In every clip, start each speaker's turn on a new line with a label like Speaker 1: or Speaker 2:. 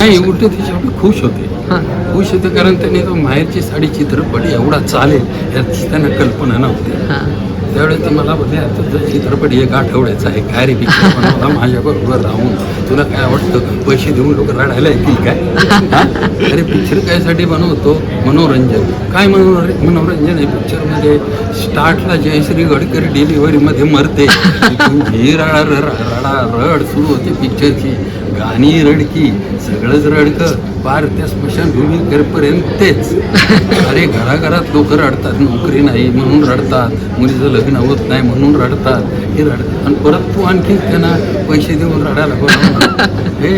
Speaker 1: नाही उलट तिच्यावर खुश होते. खुश होते कारण त्यांनी तो माहेरची साडी चित्रपट एवढा चालेल याची त्यांना कल्पना नव्हती.
Speaker 2: हां.
Speaker 1: त्यावेळेस ते मला बोलले आता तुझा चित्रपट एक आठवड्याचा आहे काय रे पिक्चर? बनवला माझ्याबरोबर राहून तुला काय आवडतं? पैसे देऊन लोक रडायला येतील काय? अरे पिक्चर कायसाठी बनवतो? मनोरंजन. काय मनोर मनोरंजन आहे पिक्चरमध्ये म्हणजे? स्टार्टला जयश्री गडकरी डिलिव्हरीमध्ये मरते. ही रडा रडा रड सुरू होते पिक्चरची. गाणी रडकी सगळंच रडकं. पार त्या स्मशानभूमी घरपर्यंत तेच अरे घराघरात लोक रडतात नोकरी नाही म्हणून रडतात मुलीचं लग्न होत नाही म्हणून रडतात हे रडतात आणि परत तू आणखी त्यांना पैसे देऊन रडायला. हे.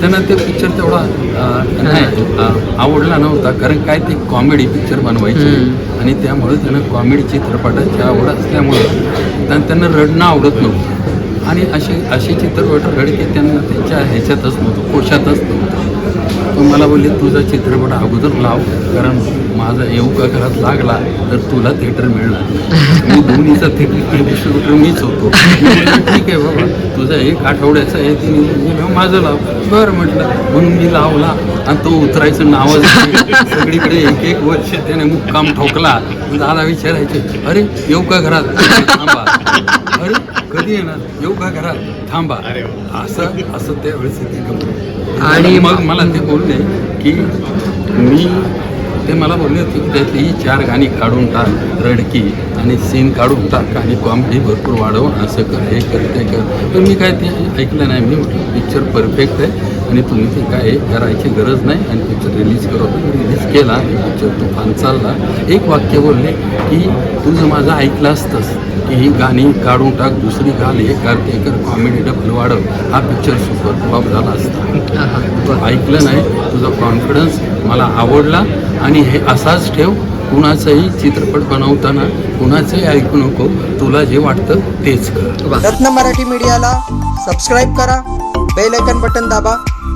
Speaker 1: त्यांना ते पिक्चर तेवढा आवडला नव्हता कारण काय ते कॉमेडी पिक्चर बनवायचे. आणि त्यामुळे त्यांना कॉमेडी चित्रपटाची आवड असल्यामुळे त्यां- त्यांना रडणं आवडत नव्हतं आणि असे असे चित्रपट रडके त्यांना त्यांच्या ह्याच्यातच नव्हतं कोशातच नव्हतं तो मला बोलले तुझा चित्रपट अगोदर लाव कारण माझा येऊ का घरात लागला तर तुला थिएटर मिळणार मी दोन्हीचा थिएटर डिस्ट्रीब्युटर मीच होतो. ठीक आहे बाबा तुझा एक आठवड्याचा आहे ते माझं लाव. बरं म्हटलं म्हणून मी लावला आणि तो उतरायचं नावच. सगळीकडे एक एक वर्ष त्याने मुक्काम ठोकला. दादा विचारायचे अरे येऊ का घरात? थांबा. अरे कधी येणार? येऊ का घरात? थांबा. असं असं त्यावेळेस.
Speaker 2: आणि
Speaker 1: मग मला ते सांगितले की मी ते मला बोलले होते की त्यातली ही चार गाणी काढून टाक रडकी आणि सीन काढून टाक आणि कॉमेडी भरपूर वाढव असं कर हे कर ते कर. पण मी काय ते ऐकलं नाही. मी म्हटलं पिक्चर परफेक्ट आहे. आणि तुम्ही ते काय करायची गरज नाही आणि पिक्चर रिलीज करत रिलीज केला पिक्चर तुफान चालला. एक वाक्य बोलले की तुझं माझं ऐकलं असतंस की ही गाणी काढून टाक दुसरी घाल हे कर कॉमेडी डबल वाढव. हा पिक्चर सुपर फ्लॉप झाला असता. तू ऐकलं नाही तुझा कॉन्फिडन्स मला आवडला आणि हे असाच ठेव कुणाचंही चित्रपट बनवताना कुणाचंही ऐकू नको तुला जे वाटतं तेच कर.
Speaker 3: रत्न मराठी मीडियाला सबस्क्राईब करा बेल आयकन बटन दाबा.